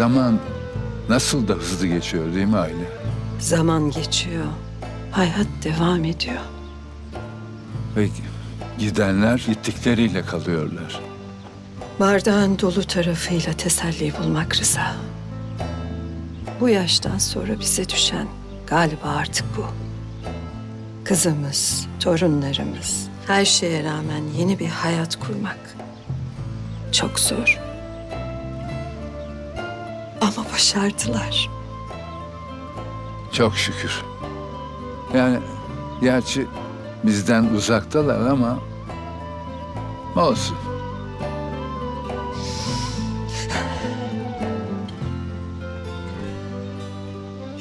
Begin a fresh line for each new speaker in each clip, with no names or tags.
Zaman nasıl da hızlı geçiyor değil mi Aile?
Zaman geçiyor. Hayat devam ediyor.
Peki gidenler gittikleriyle kalıyorlar.
Bardağın dolu tarafıyla teselli bulmak Rıza. Bu yaştan sonra bize düşen galiba artık bu. Kızımız, torunlarımız, her şeye rağmen yeni bir hayat kurmak çok zor. Ama başardılar.
Çok şükür. Yani gerçi bizden uzaktalar ama olsun.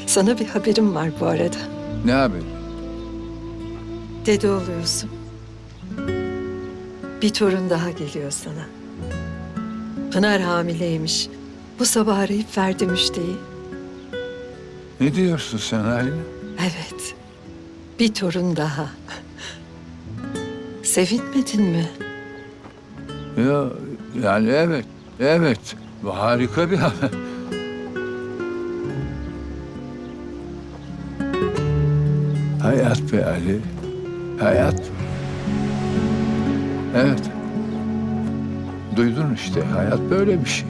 Sana bir haberim var bu arada.
Ne haber?
Dede oluyorsun. Bir torun daha geliyor sana. Pınar hamileymiş. Bu sabah arayıp verdi müjdeyi.
Ne diyorsun sen Aile?
Evet. Bir torun daha. Sevinmedin mi?
Ya, yani evet, evet. Bu harika bir haber. Hayat be Ali. Hayat. Evet. Duydun işte. Hayat böyle bir şey.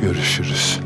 Görüşürüz.